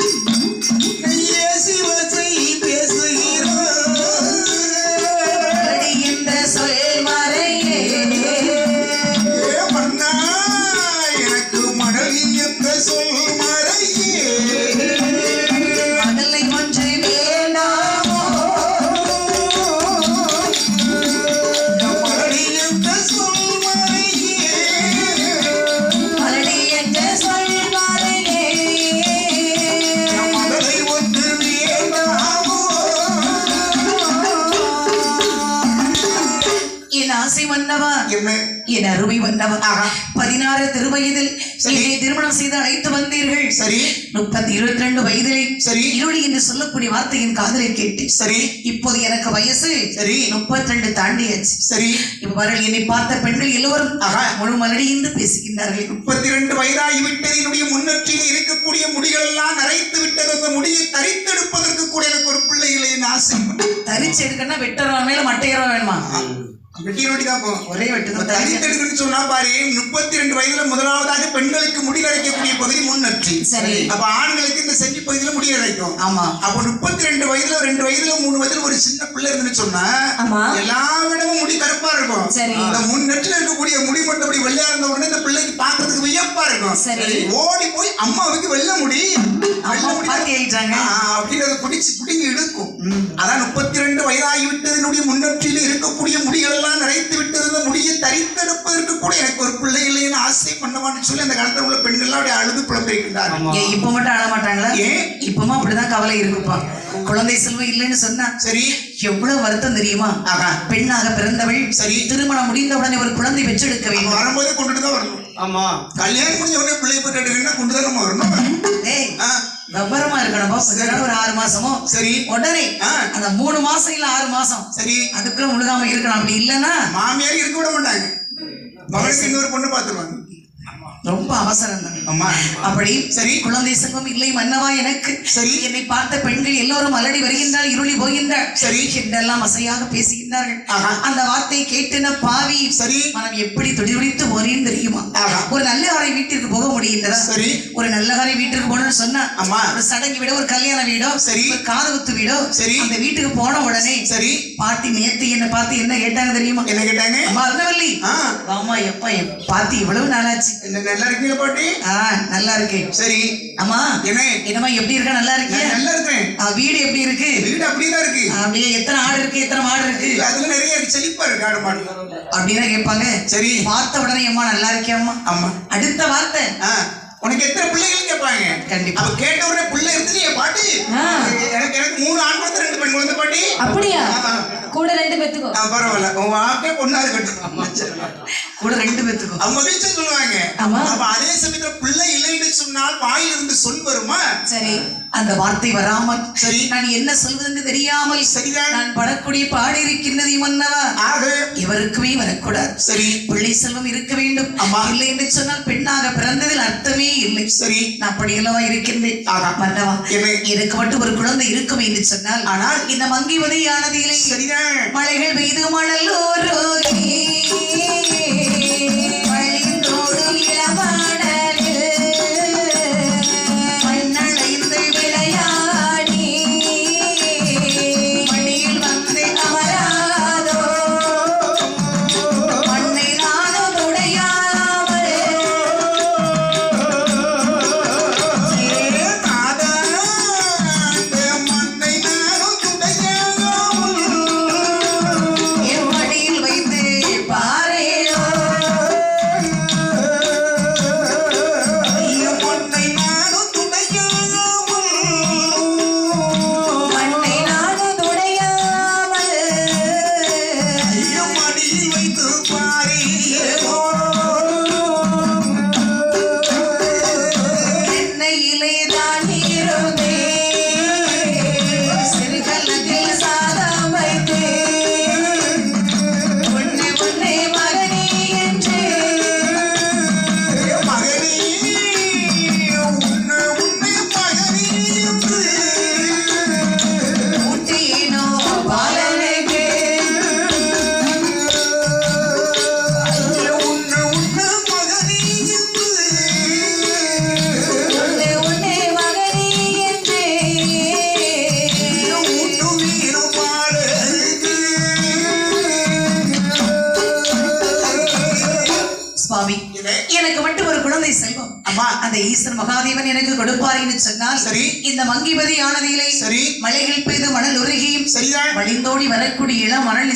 Mm-hmm. ஆசை வந்தவா என்ன? என் அருமை வந்தவா. பதினாறு திருவயதில். என்னை திருமணம் செய்து அழைத்து வந்தீர்கள். சரி. முப்பத்தி இருபத்தி ரெண்டு வயதிலே சரி. இருளி என்று சொல்லக்கூடிய வார்த்தையின் காதலை கேட்டு சரி. இப்போது எனக்கு வயசு சரி. முப்பத்தி ரெண்டு தாண்டியாச்சு. சரி. இவ்வாறு என்னை பார்த்த பெண்கள் எல்லோரும். முழு மலடி என்று பேசுகின்றார்கள். முப்பத்தி ரெண்டு வயதாகி விட்டது என்னுடைய முன்னற்றில் இருக்கக்கூடிய முடிகள் எல்லாம் நரைத்து விட்டது. அந்த முடியை தரித்தெடுப்பதற்கு கூட எனக்கு ஒரு பிள்ளை இல்லை என்று ஆசை. தரிச்சு எடுக்கணும்னா வெட்டரவா மேல மட்டையரவா வேணுமா? வெட்டி நோட்டி தான் போகும் ஒரே வெட்டு தான் தரிச்சு தரித்தெடுக்கணும்னு சொன்னா பாரு முப்பத்தி ரெண்டு வயதுல முதலாவதாக பெண்களுக்கு முடி நரைக்கக்கூடிய பகுதி முன்னற்றி சரி. அப்ப ஆண்களுக்கு இந்த செஞ்சி பகுதியில முடி நரைக்கும். ஆமா. அப்போ முப்பத்தி ரெண்டு வயதுல ரெண்டு வயதுல மூணு வயதுல ஒரு சின்ன பிள்ளை இருந்துன்னு சொன்னா. எல்லா விடமும் முடி இருக்கும். இந்த முன் நெற்றில இருக்கக்கூடிய முடி மட்டும் அப்படி வெள்ளையா இருந்த உடனே இந்த பிள்ளைக்கு பாக்குறதுக்கு வியப்பா இருக்கும். ஓடி போய் அம்மாவுக்கு வெள்ள முடி. அப்படின்றத பிடிச்சு பிடிங்கி இழுக்கும். அதான் முப்பத்தி ரெண்டு வயதாகி விட்டது என்னுடைய முன்னற்றில் இருக்கக்கூடிய முடிகள் எல்லாம் நிறைத்து அந்த முடியை தரித்தெடுப்பதற்கு கூட எனக்கு ஒரு பிள்ளை இல்லைன்னு ஆசை பண்ணவான்னு சொல்லி அந்த காலத்துல உள்ள பெண்கள்லாம் அப்படியே அழுது புலம்பிருக்கின்றார்கள் ஏன் இப்ப மட்டும் அழ மாட்டாங்களா? ஏன்? இப்பமா அப்படிதான் கவலை இருக்குப்பா. குழந்தை செல்வம் இல்லைன்னு சொன்னா சரி. எவ்வளவு வருத்தம் தெரியுமா? ஆகா பெண்ணாக பிறந்தவள் சரி. திருமணம் முடிந்த உடனே ஒரு குழந்தை பெற்றெடுக்க வேண்டும். வரும்போதே கொண்டுட்டு தான் வரணும். ஆமா. கல்யாணம் முடிஞ்ச உடனே பிள்ளை போட்டு எடுக்கணும்னா கொண்டு தான் நம்ம வரணும். ஏய் ஆ, விவரமா இருக்கணும்? கொஞ்ச நாள் ஒரு ஆறு மாசமோ? சரி. உடனே. அந்த மூணு மாசம் இல்ல ஆறு மாசம். சரி. அதுக்குள்ள முழுகாம இருக்கணும். அப்படி இல்லைன்னா மாமியார் இருக்க விட மாட்டாங்க. மகனுக்கு இன்னொரு பொண்ணு பார்த்துருவாங்க ரொம்ப அவசரம் தான். அப்படி சரி. குழந்தை செல்வம் இல்லை மன்னவா எனக்கு. சரி. என்னை பார்த்த பெண்கள் எல்லோரும் அலடி வருகின்றாள் இருளி போகின்றாள் சரி. என்றெல்லாம் அசையாக பேசுகின்றார்கள் ஆஹா. அந்த வார்த்தையை கேட்டுன பாவி சரி. மனம் எப்படி துடிதுடித்து போறேன்னு தெரியுமா. ஒரு நல்ல காரை வீட்டிற்கு போக முடிகின்றதா? சரி. ஒரு நல்ல காரை வீட்டுக்கு போகணும்னு சொன்னா ஆமா. ஒரு சடங்கு வீடோ ஒரு கல்யாண வீடோ சரி. ஒரு காது குத்து வீடோ சரி. அந்த வீட்டுக்கு போன உடனே சரி. பாட்டி நேத்து என்ன பார்த்து என்ன கேட்டாங்க தெரியுமா? என்ன கேட்டாங்க? ஆ. ஆமா எப்பா எப்- பாத்தி இவ்வளவு நாளாச்சு. நல்லா இருக்கீங்களா பாட்டி? ஆ நல்லா இருக்கேன் சரி. அம்மா என்ன? என்னம்மா எப்படி இருக்கா? நல்லா இருக்கியா? நான் நல்லா இருக்கிறேன் ஆ, வீடு எப்படி இருக்கு? வீடு அப்படிதான் இருக்கு. அப்படியே எத்தனை ஆடு இருக்கு? எத்தனை மாடு இருக்கு? அதுல நிறைய இருக்கு செழிப்பா இருக்கு ஆடு மாடு. அப்படின்னா கேட்பாங்க சரி. பார்த்த உடனே அம்மா நல்லா இருக்கியாம்மா? ஆமா. அடுத்த வார்த்தை. உனக்கு எத்தனை பிள்ளைகள் கேட்பாங்க? கண்டிப்பா. அப்ப கேட்ட உடனே பிள்ளை இருந்துச்சு என் பாட்டி. எனக்கு எனக்கு மூணு ஆண் குழந்தை ரெண்டு பெண் குழந்தை பாட்டி. அப்படியா. கூட ரெண்டு பெத்துக்கோ? பரவாயில்ல. உன் வாக்கே பொண்ணா இருக்கட்டும். கூட ரெண்டு பேத்துக்கும் அவங்க வீட்டுல சொல்லுவாங்க. அப்ப அதே சமயத்துல பிள்ளை இல்லைன்னு சொன்னால் வாயிலிருந்து சொல் வருமா? சரி. அந்த வார்த்தை வராமல் சரி. நான் என்ன சொல்வதென்று தெரியாமல் சரிதான். நான் படக்கூடிய பாடி இருக்கின்றது மன்னவா ஆக இவருக்குமே வரக்கூடாது சரி பிள்ளை செல்வம் இருக்க வேண்டும் ஆமா. இல்லை என்று சொன்னால் பெண்ணாக பிறந்ததில் அர்த்தமே இல்லை சரி நான் அப்படியல்லவா இருக்கின்றேன் ஆகா. மன்னவா? எனக்கு மட்டும் ஒரு குழந்தை இருக்கும் என்று சொன்னால் ஆனால் இந்த மங்கிவதையானதிலே சரிதான் மலைகள் பெய்து மணலோரோகி வழிந்தோடு சுவாமி எனக்கு மட்டும் ஒரு குழந்தை செல்வம். அம்மா அந்த ஈஸ்வர் மகாதேவன் எனக்கு கொடுப்பாருன்னு சொன்னால் சரி. இந்த மங்கிபதி ஆனதிலே சரி. மலைகள் பெய்து மணல் உருகியும் சரிதான் வழிந்தோடி வரக்கூடிய இளம் மணல்